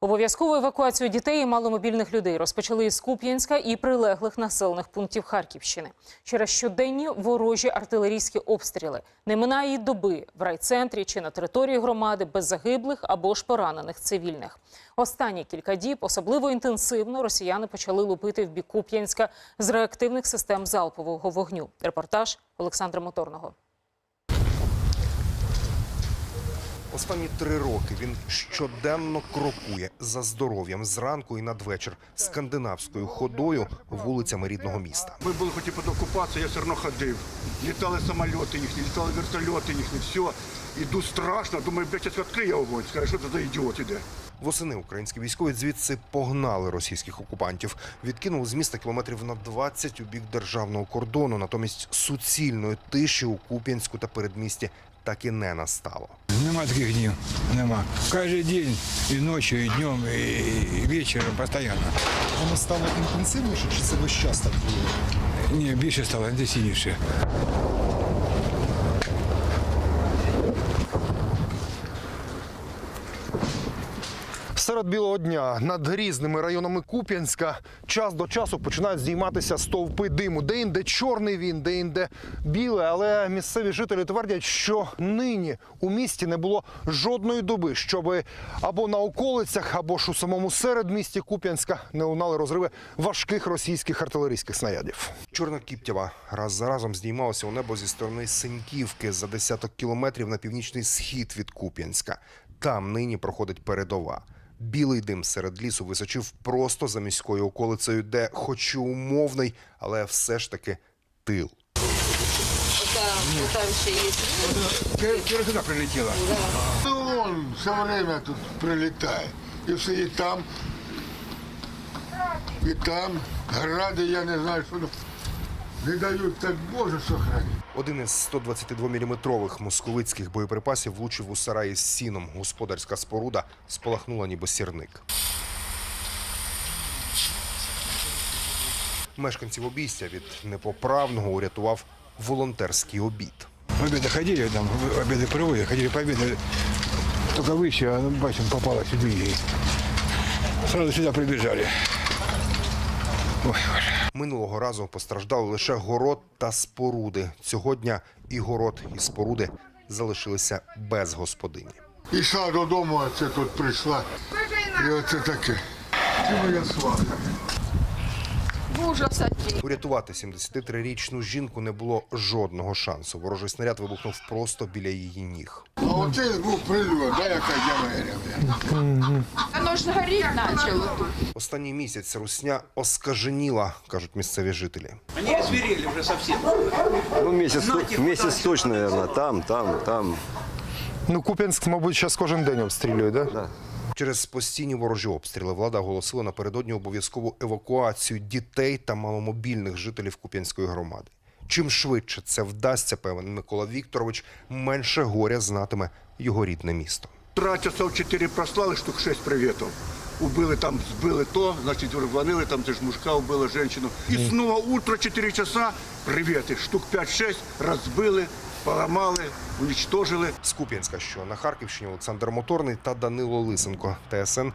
Обов'язкову евакуацію дітей і маломобільних людей розпочали із Куп'янська і прилеглих населених пунктів Харківщини. Через щоденні ворожі артилерійські обстріли. Не минає й доби в райцентрі чи на території громади без загиблих або ж поранених цивільних. Останні кілька діб особливо інтенсивно росіяни почали лупити в бік Куп'янська з реактивних систем залпового вогню. Репортаж Олександра Моторного. Останні три роки він щоденно крокує за здоров'ям зранку і надвечір скандинавською ходою вулицями рідного міста. Ми були хоч і під окупацією, я все одно ходив. Літали самоліти їхні, літали вертольоти їхні, все. Іду страшно, думаю, блядь, зараз відкриє огонь. Скаже, що це за ідіот іде. Восени українські військові звідси погнали російських окупантів. Відкинув з міста кілометрів на 20 у бік державного кордону. Натомість суцільної тиші у Куп'янську та передмісті так і не настало. Нема таких днів, нема. Кожен день, і ночі, і днем, і, вечором, постійно. Воно стало інтенсивніше, чи це весь час так було? Ні, більше стало, інтенсивніше. Серед білого дня над різними районами Куп'янська час до часу починають здійматися стовпи диму. Де-інде чорний він, де-інде білий. Але місцеві жителі твердять, що нині у місті не було жодної доби, щоби або на околицях, або ж у самому середмісті Куп'янська не лунали розриви важких російських артилерійських снарядів. Чорна Кіптєва раз за разом здіймалася у небо зі сторони Синьківки за десяток кілометрів на північний схід від Куп'янська. Там нині проходить передова. Білий дим серед лісу височив просто за міською околицею, де, хоч і умовний, але все ж таки тил. Там ще є. Вчора сюди прилетіло. Ну, он все время тут прилетает. И все и там, и там. Гради, я не знаю, що не дають, так Боже сохрани. Один із 122-мм московицьких боєприпасів влучив у сараї з сіном. Господарська споруда спалахнула ніби сірник. Мешканців обійстя від непоправного урятував волонтерський обід. В обіди ходили, там, обіди приводили, ходили по обіду. Тільки вище, а бачимо, попало сюди. Сразу сюди прибіжали. Ой, Минулого разу постраждали лише город та споруди. Сьогодні і город, і споруди залишилися без господині. Ішла додому, а це тут прийшла. І оце таке. І моя сваха. Урятувати 73-річну жінку не було жодного шансу. Ворожий снаряд вибухнув просто біля її ніг. А оце був прильот, да, яка ямеря. Воно ж горіть почало. Останній місяць русня оскаженіла, кажуть місцеві жителі. Они озверели уже совсем. Ну, месяц вот точно, наверное. Там, там, там. Ну, Куп'янськ, мабуть, зараз кожен день обстрілює, да? Да. Через постійні ворожі обстріли влада оголосила напередодні обов'язкову евакуацію дітей та маломобільних жителів Куп'янської громади. Чим швидше це вдасться, певен Микола Вікторович, менше горя знатиме його рідне місто. Часов 4 прослали, штук 6 привітів. Убили там, збили то, значить, вгонили, там теж мужика убили, жінку. І знову утро 4 часа, привіти, штук 5-6, розбили, поламали, уничтожили. З Куп'янська, що на Харківщині Олександр Моторний та Данило Лисенко. ТСН